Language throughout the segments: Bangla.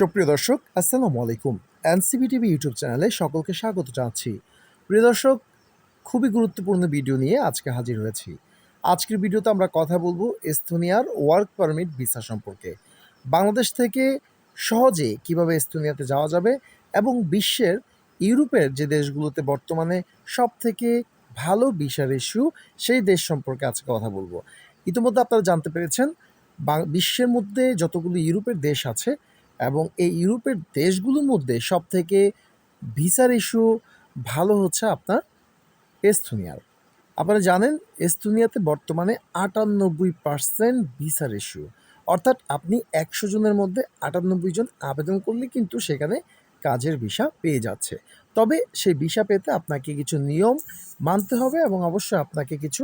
সুপ্রিয় দর্শক, আসসালামু আলাইকুম। এনসিবি টিভি ইউটিউব চ্যানেলে সকলকে স্বাগত জানাচ্ছি। প্রিয় দর্শক, খুবই গুরুত্বপূর্ণ ভিডিও নিয়ে আজকে হাজির হয়েছি। আজকের ভিডিওতে আমরা কথা বলব এস্তোনিয়ার ওয়ার্ক পারমিট ভিসা সম্পর্কে। বাংলাদেশ থেকে সহজে কীভাবে এস্তোনিয়াতে যাওয়া যাবে এবং বিশ্বের, ইউরোপের যে দেশগুলোতে বর্তমানে সব থেকে ভালো ভিসা ইস্যু সেই দেশ সম্পর্কে আজকে কথা বলব। ইতিমধ্যে আপনারা জানতে পেরেছেন বিশ্বের মধ্যে যতগুলো ইউরোপের দেশ আছে এবং এই ইউরোপের দেশগুলোর মধ্যে সব থেকে ভিসার ইস্যু ভালো হচ্ছে আপনার এস্তোনিয়ার। আপনারা জানেন, এস্তোনিয়াতে বর্তমানে আটানব্বই পার্সেন্ট ভিসার ইস্যু অর্থাৎ আপনি একশো জনের মধ্যে আটানব্বই জন আবেদন করলে কিন্তু সেখানে কাজের ভিসা পেয়ে যাচ্ছে। তবে সেই ভিসা পেতে আপনাকে কিছু নিয়ম মানতে হবে এবং অবশ্যই আপনাকে কিছু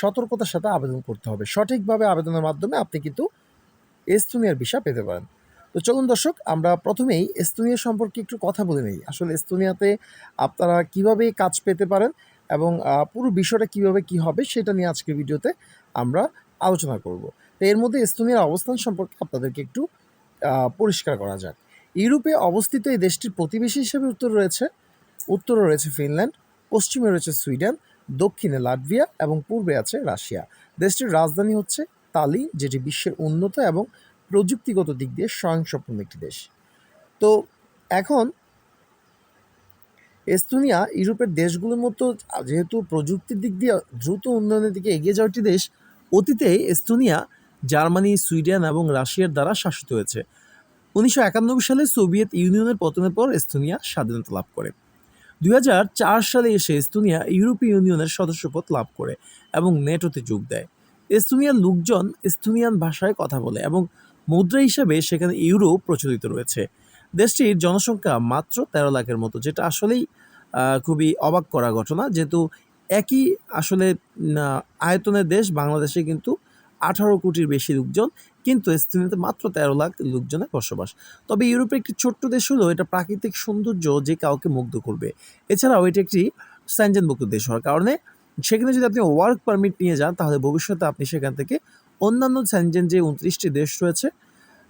সতর্কতার সাথে আবেদন করতে হবে। সঠিকভাবে আবেদনের মাধ্যমে আপনি কিন্তু এস্তোনিয়ার ভিসা পেতে পারেন। তো চলুন দর্শক, আমরা প্রথমেই এস্তোনিয়া সম্পর্কে একটু কথা বলে নিই। আসলে এস্তোনিয়াতে আপনারা কীভাবে কাজ পেতে পারেন এবং পুরো বিষয়টা কীভাবে কি হবে সেটা নিয়ে আজকের ভিডিওতে আমরা আলোচনা করব। তো এর মধ্যে এস্তোনিয়ার অবস্থান সম্পর্কে আপনাদেরকে একটু পরিষ্কার করা যাক। ইউরোপে অবস্থিত এই দেশটির প্রতিবেশী হিসেবে উত্তর রয়েছে। উত্তরে রয়েছে ফিনল্যান্ড, পশ্চিমে রয়েছে সুইডেন, দক্ষিণে লাটভিয়া এবং পূর্বে আছে রাশিয়া। দেশটির রাজধানী হচ্ছে তালি যেটি বিশ্বের উন্নত এবং প্রযুক্তিগত দিক দিয়ে স্বয়ংসম্পূর্ণ একটি দেশ। তো এখন এস্তোনিয়া ইউরোপের দেশগুলোর মতো যেহেতু প্রযুক্তির দিক দিয়ে দ্রুত উন্নয়নের দিকে এগিয়ে যাওয়া একটি দেশ, অতীতে এস্তোনিয়া, জার্মানি, সুইডেন এবং রাশিয়ার দ্বারা শাসিত হয়েছে। উনিশশো একানব্বই সালে সোভিয়েত ইউনিয়নের পতনের পর এস্তোনিয়া স্বাধীনতা লাভ করে। দুই হাজার চার সালে এসে এস্তোনিয়া ইউরোপীয় ইউনিয়নের সদস্যপদ লাভ করে এবং নেটোতে যোগ দেয়। এস্তোনিয়ার লোকজন এস্তোনিয়ান ভাষায় কথা বলে এবং মুদ্রা হিসাবে সেখানে ইউরো প্রচলিত রয়েছে। দেশটির জনসংখ্যা মাত্র তেরো লাখের মতো, যেটা আসলেই খুবই অবাক করা ঘটনা। যেহেতু একই আসলে আয়তনের দেশ, বাংলাদেশে কিন্তু আঠারো কোটির বেশি লোকজন, কিন্তু এস্তোনিয়াতে মাত্র তেরো লাখ লোকজনের বসবাস। তবে ইউরোপের একটি ছোট্ট দেশ হলেও এটা প্রাকৃতিক সৌন্দর্য যে কাউকে মুগ্ধ করবে। এছাড়াও এটি একটি স্যানজেনভুক্ত দেশ হওয়ার কারণে, সেখানে যদি আপনি ওয়ার্ক পারমিট নিয়ে যান, তাহলে ভবিষ্যতে আপনি সেখান থেকে অন্যান্য স্যানজেন যে উনত্রিশটি দেশ রয়েছে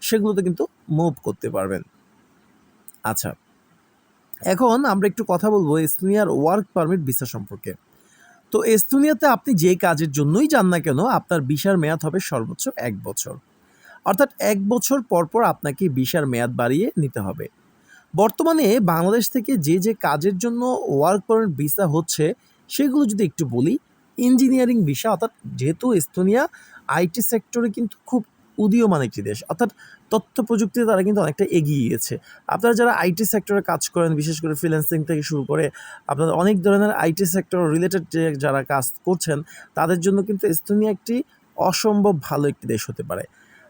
সেগুলোতে কিন্তু মুভ করতে পারবেন। আচ্ছা এখন আমরা একটু কথা বলব এস্তোনিয়ার ওয়ার্ক পারমিট ভিসা সম্পর্কে। তো এস্তোনিয়াতে আপনি যে কাজের জন্যই যান না কেন, আপনার ভিসার মেয়াদ হবে সর্বোচ্চ এক বছর। অর্থাৎ এক বছর পর পর আপনাকে ভিসার মেয়াদ বাড়িয়ে নিতে হবে। বর্তমানে বাংলাদেশ থেকে যে যে কাজের জন্য ওয়ার্ক পারমিট ভিসা হচ্ছে, সেগুলো যদি একটু বলি ইঞ্জিনিয়ারিং ভিসা অর্থাৎ যেহেতু এস্তোনিয়া আইটি সেক্টরে কিন্তু খুব উদীয়মান একটি দেশ। অর্থাৎ তথ্য প্রযুক্তিতে তারা কিন্তু অনেকটা এগিয়ে গিয়েছে আপনারা যারা আইটি সেক্টরে কাজ করেন, বিশেষ করে ফ্রিল্যান্সিং থেকে শুরু করে আপনাদের অনেক ধরনের আইটি সেক্টর রিলেটেড যারা কাজ করছেন, তাদের জন্য কিন্তু এস্তোনিয়া একটি অসম্ভব ভালো একটি দেশ হতে পারে।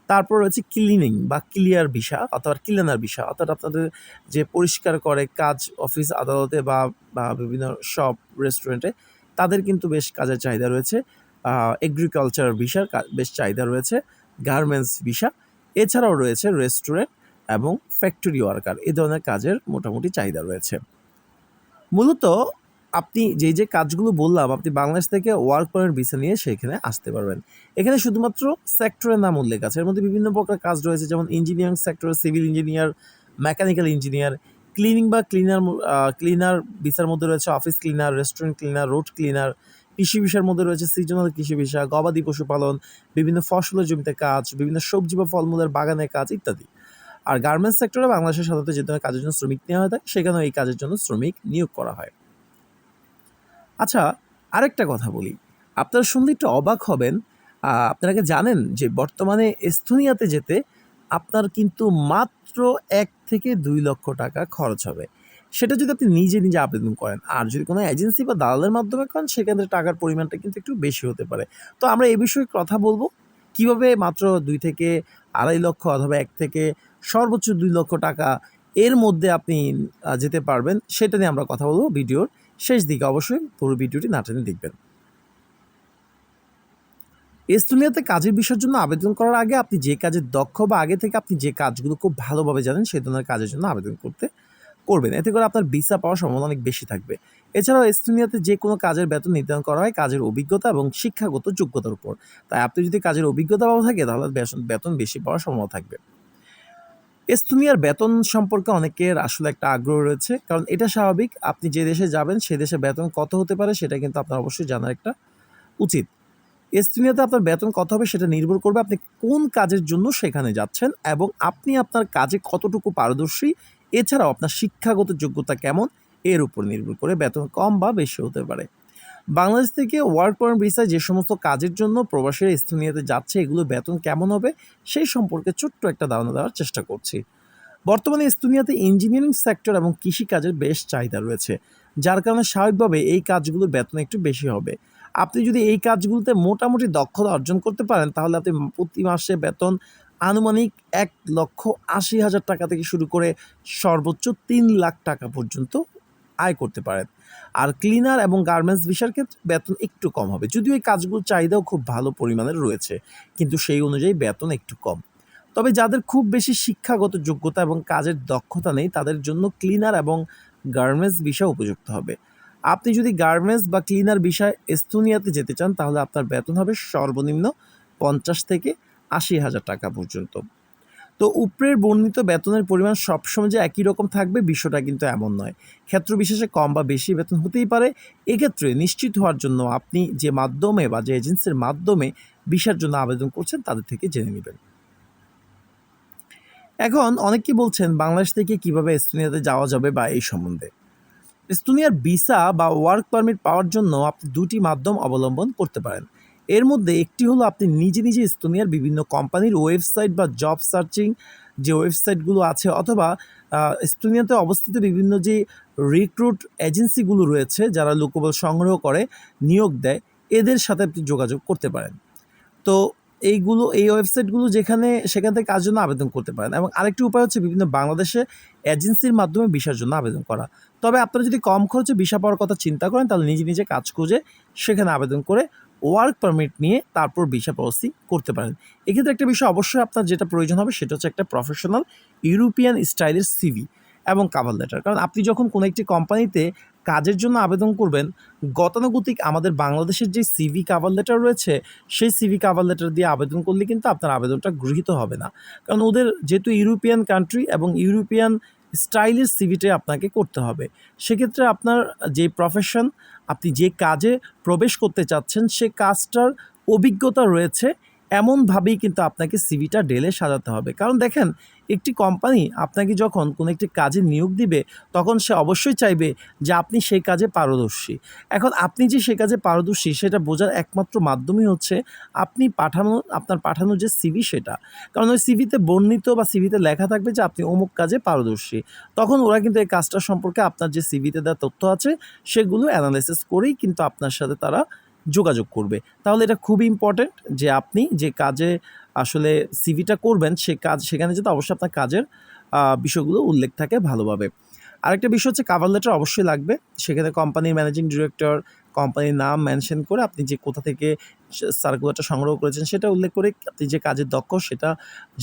তারপর রয়েছে ক্লিনিং বা ক্লিয়ার ভিসা অথবা ক্লিনার ভিসা। অর্থাৎ আপনাদের যে পরিষ্কার করে কাজ অফিস আদালতে বা বা বিভিন্ন শপ রেস্টুরেন্টে তাদের কিন্তু বেশ কাজের চাহিদা রয়েছে। এগ্রিকালচার ভিসার বেশ চাহিদা রয়েছে। গার্মেন্টস ভিসা, এছাড়াও রয়েছে রেস্টুরেন্ট এবং ফ্যাক্টরি ওয়ার্কার। এ ধরনের কাজের মোটামুটি চাহিদা রয়েছে। মূলত আপনি যে যে কাজগুলো বললাম, আপনি বাংলাদেশ থেকে ওয়ার্ক পারমিট ভিসা নিয়ে সেখানে আসতে পারবেন। এখানে শুধুমাত্র সেক্টরের নাম উল্লেখ আছে। এর মধ্যে বিভিন্ন প্রকার কাজ রয়েছে, যেমন engineering sector civil engineer mechanical engineer cleaning বা ক্লিনার ক্লিনার ভিসার মধ্যে রয়েছে office cleaner restaurant cleaner road cleaner কৃষি বিষয়ের মধ্যে রয়েছে সিজনাল কৃষি বিষয়, গবাদি পশুপালন, বিভিন্ন ফসলের জমিতে কাজ, বিভিন্ন সবজি বা ফলমূলের বাগানে কাজ ইত্যাদি। আর গার্মেন্টস সেক্টরে বাংলাদেশের সাধারণত যে ধরনের কাজের জন্য শ্রমিক নেওয়া হয় থাকে, সেখানেও এই কাজের জন্য শ্রমিক নিয়োগ করা হয়। আচ্ছা আরেকটা কথা বলি। আপনারা শুনলে একটু অবাক হবেন। আপনারা জানেন যে বর্তমানে এস্তোনিয়াতে যেতে আপনার কিন্তু মাত্র এক থেকে দুই লক্ষ টাকা খরচ হবে। সেটা যদি আপনি নিজে নিজে আবেদন করেন, আর যদি কোনো এজেন্সি বা দালালের মাধ্যমে করেন, সেক্ষেত্রে টাকার পরিমাণটা কিন্তু একটু বেশি হতে পারে। তো আমরা এ বিষয়ে কথা বলব, কীভাবে মাত্র দুই থেকে আড়াই লক্ষ অথবা এক থেকে সর্বোচ্চ দুই লক্ষ টাকা এর মধ্যে আপনি যেতে পারবেন, সেটা নিয়ে আমরা কথা বলব ভিডিওর শেষ দিকে। অবশ্যই পুরো ভিডিওটি না টেনে দেখবেন। এস্তোনিয়াতে কাজের বিষয়ের জন্য আবেদন করার আগে আপনি যে কাজের দক্ষ বা আগে থেকে আপনি যে কাজগুলো খুব ভালোভাবে জানেন, সেই ধরনের কাজের জন্য আবেদন করতে করবেন। এতে করে আপনার ভিসা পাওয়ার সম্ভাবনা অনেক বেশি থাকবে। এছাড়াও এস্তোনিয়াতে যে কোনো কাজের বেতন নির্ধারণ করা হয় কাজের অভিজ্ঞতা এবং শিক্ষাগত যোগ্যতার উপর। তাই আপনি যদি কাজের অভিজ্ঞতা ভালো থাকে, তাহলে বেতন- বেতন বেশি পাওয়ার সম্ভাবনা থাকবে। এস্তোনিয়ার বেতন সম্পর্কে অনেকের আসলে একটা আগ্রহ রয়েছে, কারণ এটা স্বাভাবিক। আপনি যে দেশে যাবেন, সে দেশে বেতন কত হতে পারে সেটা কিন্তু আপনার অবশ্যই জানার একটা উচিত। এস্তোনিয়াতে আপনার বেতন কত হবে সেটা নির্ভর করবে আপনি কোন কাজের জন্য সেখানে যাচ্ছেন এবং আপনি আপনার কাজে কতটুকু পারদর্শী এছাড়াও আপনার শিক্ষাগত যোগ্যতা কেমন? এর উপর নির্ভর করে বেতন কম বা বেশি হতে পারে। বাংলাদেশ থেকে ওয়ার্ক পারমিট ভিসায় যে সমস্ত কাজের জন্য প্রবাসীরা স্থানীয়তে যাচ্ছে, এগুলো বেতন কেমন হবে? সেই সম্পর্কে ছোট্ট একটা ধারণা দেওয়ার চেষ্টা করছি। বর্তমানে এস্তোনিয়াতে ইঞ্জিনিয়ারিং সেক্টর এবং কৃষিকাজের বেশ চাহিদা রয়েছে, যার কারণে স্বাভাবিকভাবে এই কাজগুলোর বেতন একটু বেশি হবে। আপনি যদি এই কাজগুলোতে মোটামুটি দক্ষতা অর্জন করতে পারেন, তাহলে আপনি প্রতি মাসে বেতন আনুমানিক এক লক্ষ আশি হাজার টাকা থেকে শুরু করে সর্বোচ্চ তিন লাখ টাকা পর্যন্ত আয় করতে পারেন। আর ক্লিনার এবং গার্মেন্টস ভিসার ক্ষেত্রে বেতন একটু কম হবে। যদিও এই কাজগুলোর চাহিদাও খুব ভালো পরিমাণের রয়েছে, কিন্তু সেই অনুযায়ী বেতন একটু কম। তবে যাদের খুব বেশি শিক্ষাগত যোগ্যতা এবং কাজের দক্ষতা নেই, তাদের জন্য ক্লিনার এবং গার্মেন্টস ভিসা উপযুক্ত হবে। আপনি যদি গার্মেন্টস বা ক্লিনার বিষয় এস্তোনিয়াতে যেতে চান, তাহলে আপনার বেতন হবে সর্বনিম্ন পঞ্চাশ থেকে আশি হাজার টাকা পর্যন্ত। তো উপরের বর্ণিত বেতনের পরিমাণ সবসময় যে একই রকম থাকবে বিষয়টা কিন্তু এমন নয়। ক্ষেত্র বিশেষে কম বা বেশি বেতন হতেই পারে। এক্ষেত্রে নিশ্চিত হওয়ার জন্য আপনি যে মাধ্যমে বা যে এজেন্সির মাধ্যমে ভিসার জন্য আবেদন করছেন তাদের থেকে জেনে নেবেন। এখন অনেকে বলছেন, বাংলাদেশ থেকে কীভাবে এস্তোনিয়াতে যাওয়া যাবে বা এই সম্বন্ধে? এস্তোনিয়ার ভিসা বা ওয়ার্ক পারমিট পাওয়ার জন্য আপনি দুটি মাধ্যম অবলম্বন করতে পারেন। এর মধ্যে একটি হলো আপনি নিজে নিজে এস্তোনিয়ার বিভিন্ন কোম্পানির ওয়েবসাইট বা জব সার্চিং যে ওয়েবসাইটগুলো আছে অথবা আহ, এস্তোনিয়াতে অবস্থিত বিভিন্ন যে রিক্রুট এজেন্সিগুলো রয়েছে যারা লোকবল সংগ্রহ করে নিয়োগ দেয় এদের সাথে আপনি যোগাযোগ করতে পারেন। তো এইগুলো এই ওয়েবসাইটগুলো যেখানে সেখান থেকে কাজের জন্য আবেদন করতে পারেন? এবং আরেকটি উপায় হচ্ছে বিভিন্ন বাংলাদেশে এজেন্সির মাধ্যমে ভিসার জন্য আবেদন করা। তবে আপনারা যদি কম খরচে ভিসা পাওয়ার কথা চিন্তা করেন তাহলে নিজে নিজে কাজ খুঁজে সেখানে আবেদন করে ওয়ার্ক পারমিট নিয়ে তারপর ভিসা প্রসেসিং করতে পারেন। এক্ষেত্রে একটা বিষয় অবশ্যই আপনার যেটা প্রয়োজন হবে, সেটা হচ্ছে একটা প্রফেশনাল ইউরোপিয়ান স্টাইলের সিভি এবং কাভার লেটার কারণ আপনি যখন কোনো একটি কোম্পানিতে কাজের জন্য আবেদন করবেন, গতানুগতিক আমাদের বাংলাদেশের যে সিভি কাভার লেটার রয়েছে, সেই সিভি কাভার লেটার দিয়ে আবেদন করলে কিন্তু আপনার আবেদনটা গৃহীত হবে না। কারণ ওদের যেহেতু ইউরোপিয়ান কান্ট্রি এবং ইউরোপিয়ান স্টাইলের সিভিটে আপনাকে করতে হবে। সেক্ষেত্রে আপনার যে প্রফেশন আপনি যে কাজে প্রবেশ করতে চাচ্ছেন, সে কাজটার অভিজ্ঞতা রয়েছে। এমনভাবেই কিন্তু আপনাকে সিভিটা ডেলে সাজাতে হবে। কারণ দেখেন একটি কোম্পানি আপনাকে যখন কোনো একটি কাজে নিয়োগ দিবে, তখন সে অবশ্যই চাইবে যে আপনি সেই কাজে পারদর্শী। এখন আপনি যে সে কাজে পারদর্শী, সেটা বোঝার একমাত্র মাধ্যমই হচ্ছে আপনি পাঠানো, আপনার পাঠানো যে সিভি সেটা। কারণ ওই সিভিতে বর্ণিত বা সিভিতে লেখা থাকবে যে আপনি অমুক কাজে পারদর্শী। তখন ওরা কিন্তু এই কাজটা সম্পর্কে আপনার যে সিভিতে দেওয়া তথ্য আছে, সেগুলো অ্যানালাইসিস করেই কিন্তু আপনার সাথে তারা যোগাযোগ করবে। তাহলে এটা খুব ইম্পর্ট্যান্ট যে আপনি যে কাজে আসলে সিভিটা করবেন, সে কাজ, সেখানে যাতে অবশ্যই আপনার কাজের বিষয়গুলো উল্লেখ থাকে ভালোভাবে। আরেকটা বিষয় হচ্ছে কাভার লেটার অবশ্যই লাগবে। সেখানে কোম্পানির ম্যানেজিং ডিরেক্টর কোম্পানির নাম মেনশন করে আপনি যে কোথা থেকে সার্কুলারটা সংগ্রহ করেছেন, সেটা উল্লেখ করে আপনি যে কাজের দক্ষ, সেটা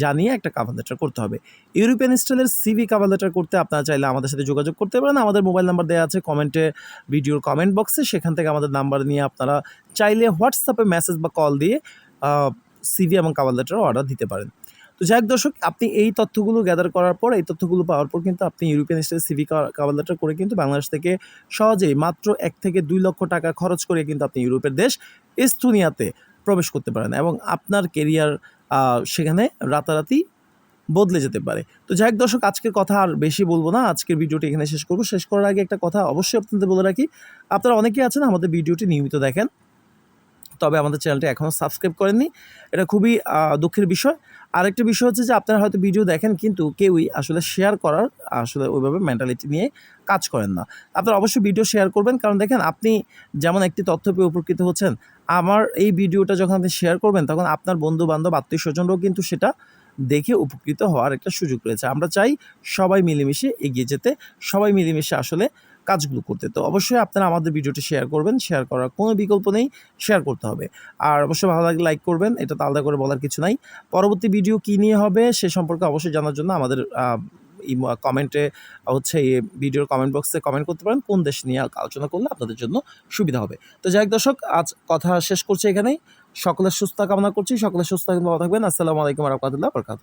জানিয়ে একটা কাভার লেটার করতে হবে। ইউরোপিয়ান স্টাইলের সিভি কাভার লেটার করতে আপনারা চাইলে আমাদের সাথে যোগাযোগ করতে পারেন। আমাদের মোবাইল নাম্বার দেওয়া আছে কমেন্টে ভিডিওর কমেন্ট বক্সে সেখান থেকে আমাদের নাম্বার নিয়ে আপনারা চাইলে হোয়াটসঅ্যাপে মেসেজ বা কল দিয়ে সিভি এবং কাভার লেটারও অর্ডার দিতে পারেন। তো যাই দর্শক, আপনি এই তথ্যগুলো গ্যাদার করার পর, এই তথ্যগুলো পাওয়ার পর কিন্তু আপনি European style CV cover letter করে কিন্তু বাংলাদেশ থেকে সহজেই মাত্র এক থেকে দুই লক্ষ টাকা খরচ করে কিন্তু আপনি ইউরোপের দেশ এস্তোনিয়াতে প্রবেশ করতে পারেন এবং আপনার কেরিয়ার সেখানে রাতারাতি বদলে যেতে পারে। তো যাই হোক দর্শক, আজকের কথা আর বেশি বলব না। আজকের ভিডিওটি এখানে শেষ করব। শেষ করার আগে একটা কথা অবশ্যই আপনাদের বলে রাখি। আপনারা অনেকেই আছেন আমাদের ভিডিওটি নিয়মিত দেখেন। তবে আমাদের চ্যানেলটি এখনও সাবস্ক্রাইব করেননি। এটা খুবই দুঃখের বিষয়। আরেকটা বিষয় হচ্ছে যে, আপনারা হয়তো ভিডিও দেখেন কিন্তু কেউই আসলে শেয়ার করার আসলে ওইভাবে মেন্টালিটি নিয়ে কাজ করেন না। আপনারা অবশ্যই ভিডিও শেয়ার করবেন। কারণ দেখেন, আপনি যেমন একটি তথ্য পেয়ে উপকৃত হচ্ছেন, আমার এই ভিডিওটা যখন আপনি শেয়ার করবেন, তখন আপনার বন্ধু বান্ধব আত্মীয় স্বজনরাও কিন্তু সেটা দেখে উপকৃত হওয়ার একটা সুযোগ রয়েছে। আমরা চাই সবাই মিলেমিশে এগিয়ে যেতে, সবাই মিলেমিশে আসলে কাজগুলো করতে। তো অবশ্যই আপনারা আমাদের ভিডিওটি শেয়ার করবেন শেয়ার করার কোনো বিকল্প নেই শেয়ার করতে হবে। আর অবশ্যই ভালো লাগলে লাইক করবেন, এটা তো আলাদা করে বলার কিছু নাই। পরবর্তী ভিডিও কী নিয়ে হবে সে সম্পর্কে অবশ্যই জানার জন্য আমাদের কমেন্টে হচ্ছে এই ভিডিওর কমেন্ট বক্সে কমেন্ট করতে পারেন, কোন দেশ নিয়ে আলোচনা করলে আপনাদের জন্য সুবিধা হবে। তো যাই দর্শক, আজ কথা শেষ করছি এখানেই। সকলের সুস্থ কামনা করছি, সকলের সুস্থ ভালো থাকবেন। আসসালামু আলাইকুম রহমতুল্লাহ বরকাত